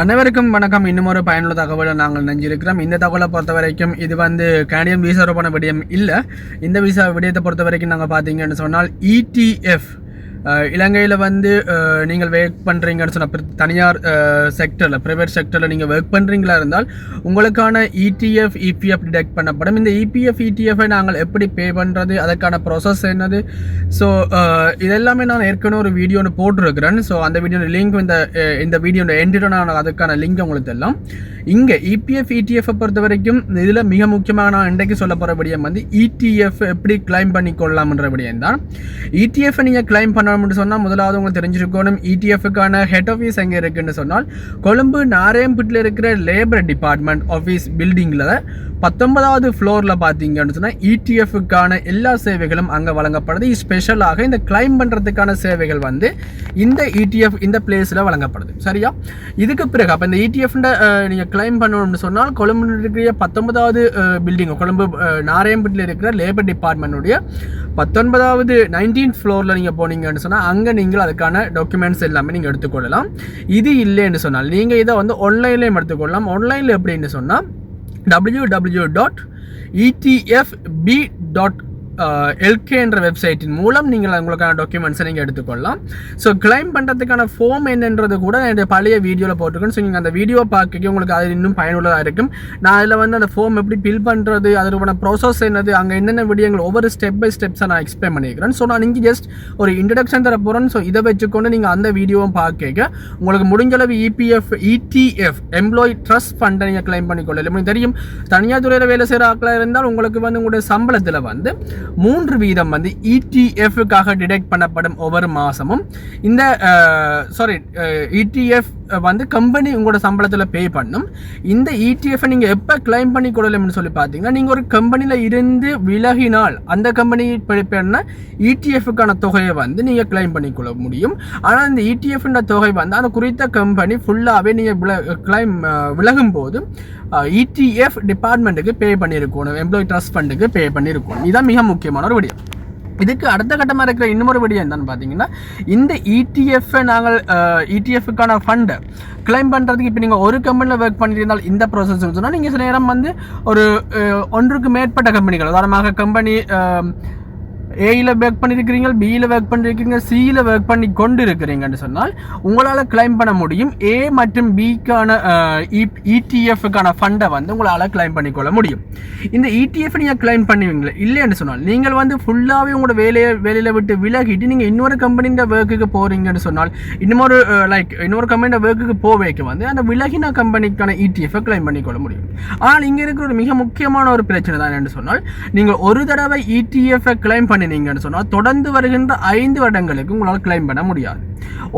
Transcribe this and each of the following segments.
அனைவருக்கும் வணக்கம். இன்னும் ஒரு பயனுள்ள தகவலை நாங்கள் நெஞ்சிருக்கிறோம். இந்த தகவலை பொறுத்த வரைக்கும் இது வந்து கனடியன் விசா ரூபான விடயம் இல்லை. இந்த விசா விடயத்தை பொறுத்த வரைக்கும் நாங்கள் பார்த்தீங்கன்னு சொன்னால் இடிஎஃப் இலங்கையில் வந்து நீங்கள் ஒர்க் பண்ணுறீங்கன்னு சொன்னால் தனியார் செக்டரில் ப்ரைவேட் செக்டரில் நீங்கள் ஒர்க் பண்ணுறீங்களா இருந்தால் உங்களுக்கான இடிஎஃப் இபிஎஃப் டிடெக்ட் பண்ணப்படும். இந்த இபிஎஃப் இடிஎஃப்ஐ நாங்கள் எப்படி பே பண்ணுறது அதற்கான ப்ராசஸ் என்னது? ஸோ இதெல்லாமே நான் ஏற்கனவே ஒரு வீடியோ ஒன்று போட்டிருக்கிறேன். ஸோ அந்த வீடியோ லிங்க் இந்த இந்த வீடியோ எண்டில் நான் அதுக்கான லிங்க் உங்களுக்கு எல்லாம் இங்கே இபிஎஃப் இடிஎஃப் பொறுத்த வரைக்கும் இதில் மிக முக்கியமாக நான் இன்றைக்கு சொல்ல போகிற விடயம் வந்து இடிஎஃப் எப்படி கிளைம் பண்ணி கொள்ளலாம்ன்ற விடயம் தான் இடிஎஃப் நீங்கள் கிளைம் பண்ணணும்னு சொன்னால் முதலாவது உங்களுக்கு தெரிஞ்சிருக்கணும். இடிஎஃப்க்கான ஹெட் ஆஃபீஸ் எங்கே இருக்குன்னு சொன்னால் கொழும்பு நாராயம்பட்டில் இருக்கிற லேபர் டிபார்ட்மெண்ட் ஆஃபீஸ் பில்டிங்கில் பத்தொன்பதாவது ஃப்ளோரில் பார்த்தீங்கன்னு சொன்னால் இடிஎஃப்க்கான எல்லா சேவைகளும் அங்கே வழங்கப்படுது. ஸ்பெஷலாக இந்த கிளைம் பண்ணுறதுக்கான சேவைகள் வந்து இந்த இடிஎஃப் இந்த பிளேஸில் வழங்கப்படுது. சரியா? இதுக்கு பிறகு அப்போ இந்த இடிஎஃப்ன்ற நீங்கள் கிளைம் பண்ணணும்னு சொன்னால் கொழும்புல இருக்கிற பத்தொன்பதாவது பில்டிங் கொழும்பு நாராயம்பட்டில் இருக்கிற லேபர் டிபார்ட்மெண்ட்டுடைய பத்தொன்பதாவது நைன்டீன் ஃப்ளோரில் நீங்கள் போனீங்கன்னு சொன்னால் அங்கே நீங்கள் அதுக்கான டாக்குமெண்ட்ஸ் எல்லாமே நீங்கள் எடுத்துக்கொள்ளலாம். இது இல்லைன்னு சொன்னால் நீங்கள் இதை வந்து ஆன்லைன்லேயும் எடுத்துக்கொள்ளலாம். ஆன்லைனில் எப்படின்னு சொன்னால் www.etfb.lk டாட் இடிஎஃப்பி டாட் எல்கே என்ற வெப்சைட்டின் மூலம் நீங்கள் உங்களுக்கான டாக்குமெண்ட்ஸை நீங்கள் எடுத்துக்கொள்ளலாம். ஸோ கிளைம் பண்ணுறதுக்கான ஃபார்ம் என்னன்றது கூட நான் என்னுடைய பழைய வீடியோவில் போட்டிருக்கேன். ஸோ நீங்கள் அந்த வீடியோ பார்க்க உங்களுக்கு அது இன்னும் பயனுள்ளதாக இருக்கும். நான் அதில் வந்து அந்த ஃபார்ம் எப்படி ஃபில் பண்ணுறது அதற்கான ப்ராசஸ் என்னது அங்கே என்னென்ன விடயங்கள் ஒவ்வொரு ஸ்டெப் பை ஸ்டெப்ஸை நான் எக்ஸ்பிளைன் பண்ணியிருக்கிறேன் ஸோ நான் இங்கே ஜஸ்ட் ஒரு இன்ட்ரடக்ஷன் தர போகிறேன் ஸோ இதை வச்சுக்கொண்டு நீங்கள் அந்த வீடியோவும் பார்க்க உங்களுக்கு முடிஞ்சளவு இபிஎஃப் இடிஎஃப் எம்ப்ளாயி ட்ரஸ்ட் ஃபண்டை நீங்கள் கிளைம் பண்ணிக்கொள்ளலாம். தெரியும் தனியார் துறையில் வேலை செய்கிற ஆக்களாக இருந்தால் உங்களுக்கு வந்து உங்களுடைய சம்பளத்தில் வந்து மூன்று வீதம் வந்து E இடிஎஃப்காக டிடெக்ட் பண்ணப்படும் ஒவ்வொரு மாதமும் இந்த சாரி இடிஎஃப் வந்து கம்பெனி உங்களோட சம்பளத்தில் பே பண்ணும். இந்த இடிஎஃப்பை இடிஎஃப் நீங்கள் எப்போ கிளைம் பண்ணி கொள்ளலாம்னு சொல்லி பார்த்தீங்கன்னா நீங்கள் ஒரு கம்பெனியில் இருந்து விலகினால் அந்த கம்பெனி பண்ண இடிஎஃப்க்கான தொகையை வந்து நீங்கள் கிளைம் பண்ணிக்கொள்ள முடியும். ஆனால் இந்த இடிஎஃப்ன்ற தொகை வந்து அந்த குறித்த கம்பெனி ஃபுல்லாகவே நீங்கள் வில கிளைம் விலகும் போது இடிஎஃப் டிபார்ட்மெண்ட்டுக்கு பே பண்ணியிருக்கணும் எம்ப்ளாயி ட்ரஸ்ட் ஃபண்டுக்கு பே பண்ணியிருக்கணும். இதுதான் மிக முக்கியமான ஒரு விடயம். இதுக்கு அடுத்த கட்டமாக இருக்கிற இன்னொரு விடயம் என்னன்னு பார்த்தீங்கன்னா இந்த இடிஎஃப்பை இடிஎஃப் நாங்கள் இடிஎஃப்க்கான ஃபண்டை கிளைம் பண்ணுறதுக்கு இப்போ நீங்கள் ஒரு கம்பெனியில் ஒர்க் பண்ணியிருந்தால் இந்த ப்ராசஸ் சொன்னால் நீங்கள் சில நேரம் வந்து ஒரு ஒன்றுக்கு மேற்பட்ட கம்பெனிகள் உதாரணமாக கம்பெனி ஏயில் ஒர்க் பண்ணியிருக்கிறீங்க பியில் ஒர்க் பண்ணியிருக்கிறீங்க சியில் ஒர்க் பண்ணி கொண்டு இருக்கிறீங்கன்னு சொன்னால் உங்களால் கிளைம் பண்ண முடியும். ஏ மற்றும் பிக்கான இடிஎஃப்க்கான e, ஃபண்டை வந்து உங்களால் கிளைம் பண்ணிக்கொள்ள முடியும். இந்த இடிஎஃப் நீங்கள் கிளைம் பண்ணுவீங்களா? இல்லைன்னு சொன்னால் நீங்கள் வந்து ஃபுல்லாகவே உங்களோட வேலையை வேலையில் விட்டு விலகிட்டு நீங்கள் இன்னொரு கம்பெனியின் ஒர்க்குக்கு போகிறீங்கன்னு சொன்னால் இன்னொரு லைக் இன்னொரு கம்பெனியோட ஒர்க்குக்கு போவேக்கு வந்து அந்த விலகின கம்பெனிக்கான இடிஎஃப் கிளைம் பண்ணிக்கொள்ள முடியும். ஆனால் இங்கே இருக்கிற ஒரு மிக முக்கியமான ஒரு பிரச்சனை தான் என்று சொன்னால் நீங்கள் ஒரு தடவை E இடிஎஃப் கிளைம் பண்ணினீங்கன்னு சொன்னால் தொடர்ந்து வருகின்ற ஐந்து வருடங்களுக்கு உங்களால் கிளைம் பண்ண முடியாது.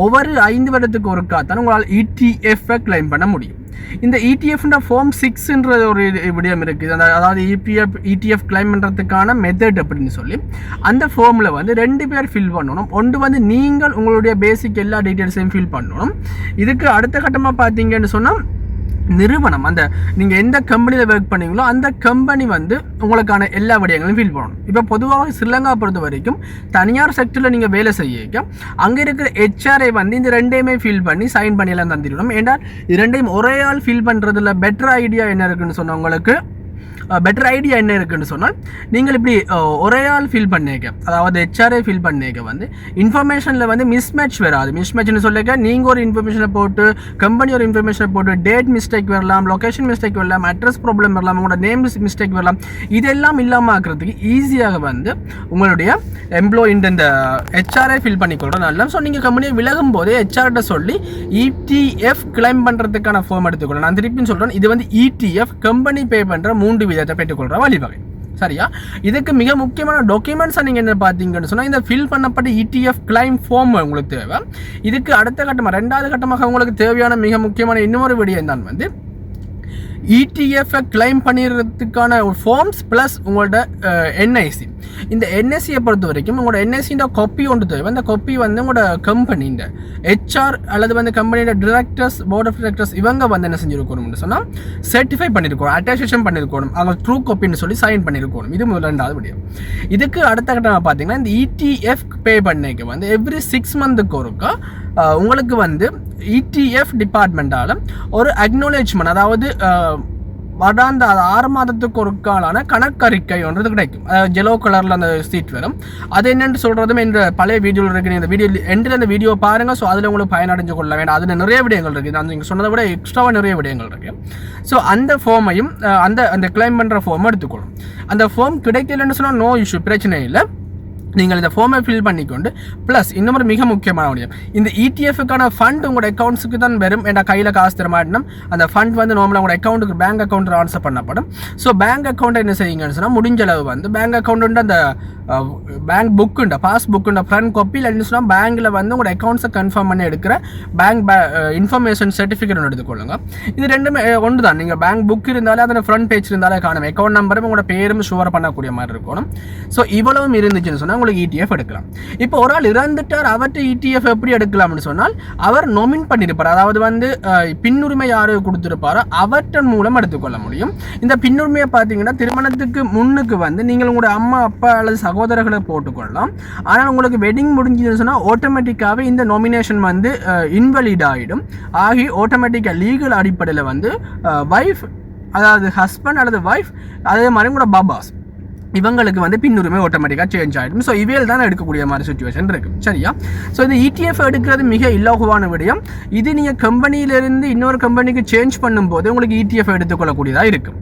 ஒவ்வொரு ஐந்து வருடத்துக்கு ஒருக்கா தான் உங்களால் E இடிஎஃப் கிளைம் பண்ண முடியும். இந்த இடிஎஃப்ன்ற ஃபார்ம் சிக்ஸ்ன்ற ஒரு விடயம் இருக்குது. அந்த அதாவது இபிஎஃப் இடிஎஃப் கிளைம் பண்ணுறதுக்கான மெத்தட் அப்படின்னு சொல்லி அந்த ஃபார்மில் வந்து ரெண்டு பேர் ஃபில் பண்ணணும். ஒன்று வந்து நீங்கள் உங்களுடைய பேசிக் எல்லா டீட்டெயில்ஸையும் ஃபில் பண்ணணும். இதுக்கு அடுத்த கட்டமாக பார்த்தீங்கன்னு சொன்னால் நிறுவனம் அந்த நீங்கள் எந்த கம்பெனியில் ஒர்க் பண்ணீங்களோ அந்த கம்பெனி வந்து உங்களுக்கான எல்லா விடயங்களையும் ஃபீல் பண்ணணும். இப்போ பொதுவாக ஸ்ரீலங்கா பொறுத்த வரைக்கும் தனியார் செக்டரில் நீங்கள் வேலை செய்ய அங்கே இருக்கிற ஹெச்ஆர்ஐ வந்து இந்த ரெண்டையுமே ஃபீல் பண்ணி சைன் பண்ணியெல்லாம் தந்திருக்கணும் தந்திடணும். ஏன்னா இரண்டையும் ஒரே ஆள் ஃபீல் பண்ணுறதுல பெட்டர் ஐடியா என்ன இருக்குன்னு சொன்ன உங்களுக்கு? பெட்டர் ஐடியா என்ன இருக்குன்னு சொன்னால் நீங்கள் இப்படி ஒரே ஆள் ஃபில் பண்ணிக்க அதாவது ஹெச்ஆர்ஐ ஃபில் பண்ணிக்க வந்து இன்ஃபர்மேஷனில் வந்து மிஸ்மேட்ச் வராது. மிஸ்மேட்ச்னு சொல்லிக்க நீங்கள் ஒரு இன்ஃபர்மேஷனை போட்டு கம்பெனி ஒரு இன்ஃபர்மேஷனை போட்டு டேட் மிஸ்டேக் வரலாம் லொகேஷன் மிஸ்டேக் வரலாம் அட்ரஸ் ப்ராப்ளம் வரலாம் உங்களோட நேம் மிஸ்டேக் வரலாம் இதெல்லாம் இல்லாமல் ஆக்கிறதுக்கு ஈஸியாக வந்து உங்களுடைய எம்ப்ளாய் இந்த ஹெச்ஆர்ஏ ஃபில் பண்ணிக்கொள்கிற நல்லா ஸோ நீங்கள் கம்பெனியை விலகும் போதே ஹெச்ஆர்கிட்ட சொல்லி இடிஎஃப் கிளைம் பண்ணுறதுக்கான ஃபார்ம் எடுத்துக்கொள்ளணும் நான் திருப்பின்னு சொல்கிறேன் இது வந்து இடிஎஃப் கம்பெனி பே பண்ணுற மூன்று விதத்தை பெற்றுக்கொள்கிற வழிவகை. சரியா? இதுக்கு மிக முக்கியமான டாக்குமெண்ட்ஸை நீங்கள் என்ன பார்த்தீங்கன்னு சொன்னால் இந்த ஃபில் பண்ணப்பட்ட இடிஎஃப் கிளைம் ஃபார்ம் உங்களுக்கு தேவை. இதுக்கு அடுத்த கட்டமாக ரெண்டாவது கட்டமாக உங்களுக்கு தேவையான மிக முக்கியமான இன்னொரு விடயம் தான் வந்து இடிஎஃப்ஐ கிளைம் பண்ணிடுறதுக்கான ஃபார்ம்ஸ் ப்ளஸ் உங்களோட என்ஐசி இந்த என்எஸ்சியை பொறுத்த வரைக்கும் உங்களோட என்எஸ்சின்ற காப்பி ஒன்று தேவை. அந்த காப்பி வந்து உங்களோட கம்பெனியின் ஹெச்ஆர் அல்லது வந்து கம்பெனியோட டிரெக்டர்ஸ் போர்ட் ஆஃப் டிரெக்டர்ஸ் இவங்க வந்து என்ன செஞ்சுருக்கணும்னு சொன்னால் சர்டிஃபை பண்ணியிருக்கணும் அட்டாசேஷன் பண்ணியிருக்கணும் அவங்க ட்ரூ காப்பின்னு சொல்லி சைன் பண்ணியிருக்கணும் இது முதல் ரெண்டாவது விடியம் இதுக்கு அடுத்த கட்டமாக பார்த்தீங்கன்னா இந்த இடிஎஃப் பே பண்ணிக்க வந்து எவ்ரி சிக்ஸ் மந்த்துக்கு ஒருக்கா உங்களுக்கு வந்து இடிஎஃப் டிபார்ட்மெண்ட்டால் ஒரு அக்னாலேஜ்மெண்ட் அதாவது வடாந்த அது ஆறு மாதத்துக்கு ஒரு காலான கணக்கறிக்கை ஒன்றது கிடைக்கும். ஜெலோ கலரில் அந்த சீட் வரும். அது என்னென்னு சொல்கிறதும் என்ற பழைய வீடியோவில் இருக்கு இந்த வீடியோ எண்டில் அந்த வீடியோ பாருங்கள் ஸோ அதில் உங்களுக்கு பயனடைஞ்சு கொள்ள வேண்டாம். அதில் நிறைய விடயங்கள் இருக்குது நான் நீங்கள் சொன்னதை விட எக்ஸ்ட்ராவாக நிறைய விடயங்கள் இருக்குது ஸோ அந்த ஃபார்மையும் அந்த அந்த கிளைம் பண்ணுற ஃபார்மை எடுத்துக்கணும் அந்த ஃபார்ம் கிடைக்கலன்னு சொன்னால் நோ இஷ்யூ பிரச்சனை இல்லை. நீங்கள் இந்த ஃபார்மை ஃபில் பண்ணிக்கொண்டு ப்ளஸ் இன்னொரு மிக முக்கியமான விடயம் இந்த இடிஎஃப்க்கான ஃபண்ட் உங்களோட அக்கௌண்ட்ஸுக்கு தான் வரும் என்ற கையில் காசு தருமாட்டணும் அந்த ஃபண்ட் வந்து நார்மலாக உங்களோட அக்கௌண்ட்டுக்கு பேங்க் அக்கௌண்ட் ட்ரான்ஸ்ஃபர் பண்ணப்படும். ஸோ பேங்க் அக்கௌண்ட்டை என்ன செய்யுங்கன்னு சொன்னால் முடிஞ்ச அளவு வந்து பேங்க் அக்கௌண்ட்டு அந்த பேங்க் புக்குண்ட பாஸ் புக்குண்ட ஃப்ரண்ட் காப்பியில் என்ன சொன்னால் பேங்க்கில் வந்து உங்களோட அக்கௌண்ட்ஸை கன்ஃபார்ம் பண்ணி எடுக்கிற பேங்க் இன்ஃபர்மேஷன் சர்டிஃபிகேட் ஒன்று எடுத்துக்கொள்ளுங்க இது ரெண்டுமே ஒன்று தான் நீங்கள் பேங்க் புக் இருந்தாலே அதில் ஃப்ரண்ட் பேஜ் இருந்தாலே காணும். அக்கௌண்ட் நம்பரும் உங்களோட பேரும் ஷுவர் பண்ணக்கூடிய மாதிரி இருக்கணும். ஸோ இவ்வளவும் இருந்துச்சுன்னு சொன்னால் அவங்களுக்கு இடிஎஃப் எடுக்கலாம். இப்போ ஒரு ஆள் இறந்துட்டார் அவர்கிட்ட இடிஎஃப் எப்படி எடுக்கலாம்னு சொன்னால் அவர் நொமின் பண்ணியிருப்பார். அதாவது வந்து பின்னுரிமை யார் கொடுத்துருப்பாரோ அவற்றின் மூலம் எடுத்துக்கொள்ள முடியும். இந்த பின்னுரிமையை பார்த்தீங்கன்னா திருமணத்துக்கு முன்னுக்கு வந்து நீங்கள் உங்களோட அம்மா அப்பா அல்லது சகோதரர்களை போட்டுக்கொள்ளலாம். ஆனால் உங்களுக்கு வெட்டிங் முடிஞ்சதுன்னு சொன்னால் ஆட்டோமேட்டிக்காகவே இந்த நொமினேஷன் வந்து இன்வெலிட் ஆகிடும் ஆகி ஆட்டோமேட்டிக்காக லீகல் அடிப்படையில் வந்து வைஃப் அதாவது ஹஸ்பண்ட் அல்லது வைஃப் அதே மாதிரி கூட பாபாஸ் இவங்களுக்கு வந்து பின்னுரிமை ஆட்டோமேட்டிக்காக சேஞ்ச் ஆகிடும் ஸோ இவையில் தான் எடுக்கக்கூடிய மாதிரி சுச்சுவேஷன் இருக்கு. சரியா? ஸோ இந்த இடிஎஃப் எடுக்கிறது மிக இலகுவான விடயம். இது நீங்கள் கம்பெனியிலிருந்து இன்னொரு கம்பெனிக்கு சேஞ்ச் பண்ணும்போது உங்களுக்கு இடிஎஃப் எடுத்துக்கொள்ளக்கூடியதாக இருக்கும்.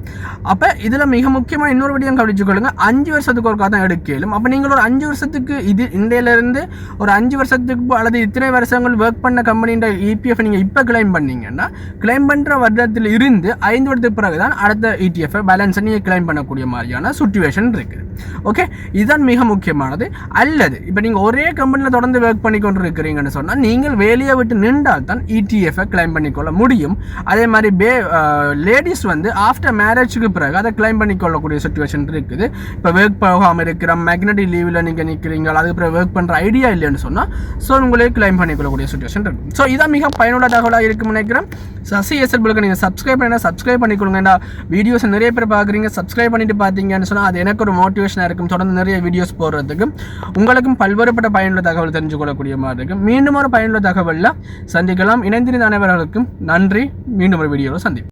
அப்போ இதில் மிக முக்கியமாக இன்னொரு விடயம் கவனிச்சுக்கொள்ளுங்க அஞ்சு வருஷத்துக்கு ஒருக்கா தான் எடுக்கலும். அப்போ நீங்கள் ஒரு அஞ்சு வருஷத்துக்கு இது இந்தியிலேருந்து ஒரு அஞ்சு வருஷத்துக்கு அல்லது இத்தனை வருஷங்கள் ஒர்க் பண்ண கம்பெனின்ற இபிஎஃப் நீங்கள் இப்போ கிளைம் பண்ணீங்கன்னா கிளைம் பண்ணுற வருடத்தில் இருந்து ஐந்து வருடத்துக்கு பிறகு தான் அடுத்த இடிஎஃப் பேலன்ஸை நீங்கள் கிளைம் பண்ணக்கூடிய மாதிரியான சுச்சுவேஷன் இருக்குது ஓகே இதுதான் மிக முக்கியமானது. அல்லது இப்போ நீங்கள் ஒரே கம்பெனியில் தொடர்ந்து ஒர்க் பண்ணி கொண்டு இருக்கிறீங்கன்னு சொன்னால் நீங்கள் வேலையை விட்டு நின்றால் தான் இடிஎஃப்பை கிளைம் பண்ணிக்கொள்ள முடியும். அதே மாதிரி பே லேடிஸ் வந்து ஆஃப்டர் மேரேஜுக்கு பிறகு அதை கிளைம் பண்ணிக்கொள்ளக்கூடிய சுச்சுவேஷன் இருக்குது. இப்போ ஒர்க் போகாமல் இருக்கிற மேக்னட்டிக் லீவில் நீங்கள் நிற்கிறீங்க அதுக்கு பிறகு ஒர்க் பண்ணுற ஐடியா இல்லைன்னு சொன்னால் ஸோ உங்களே கிளைம் பண்ணிக்கொள்ளக்கூடிய சுச்சுவேஷன் இருக்கும். ஸோ இதான் மிக பயனுள்ள தகவலாக இருக்கும்னு நினைக்கிறேன். சசி எஸ்எல்புக்கு நீங்கள் சப்ஸ்கிரைப் பண்ணினா சப்ஸ்கிரைப் பண்ணிக்கொள்ளுங்கடா வீடியோஸ் நிறைய பேர் பார்க்குறீங்க சப்ஸ்கிரைப் பண்ணிட்டு பார்த்தீங்கன்னு சொன்னால் அது எனக்கு ஒரு மோட்டிவேஷனாக இருக்கும். தொடர்ந்து நிறைய வீடியோஸ் போடுறதுக்கு உங்களுக்கும் பல்வேறுபட்ட பயனுள்ள தகவல் தெரிஞ்சு கொள்ளக்கூடிய மாதிரி இருக்கும் மீண்டும் ஒரு பயனுள்ள தகவலில் சந்திக்கலாம். இணைந்திருந்த அனைவர்களுக்கும் நன்றி. மீண்டும் ஒரு வீடியோவில் சந்திப்போம்.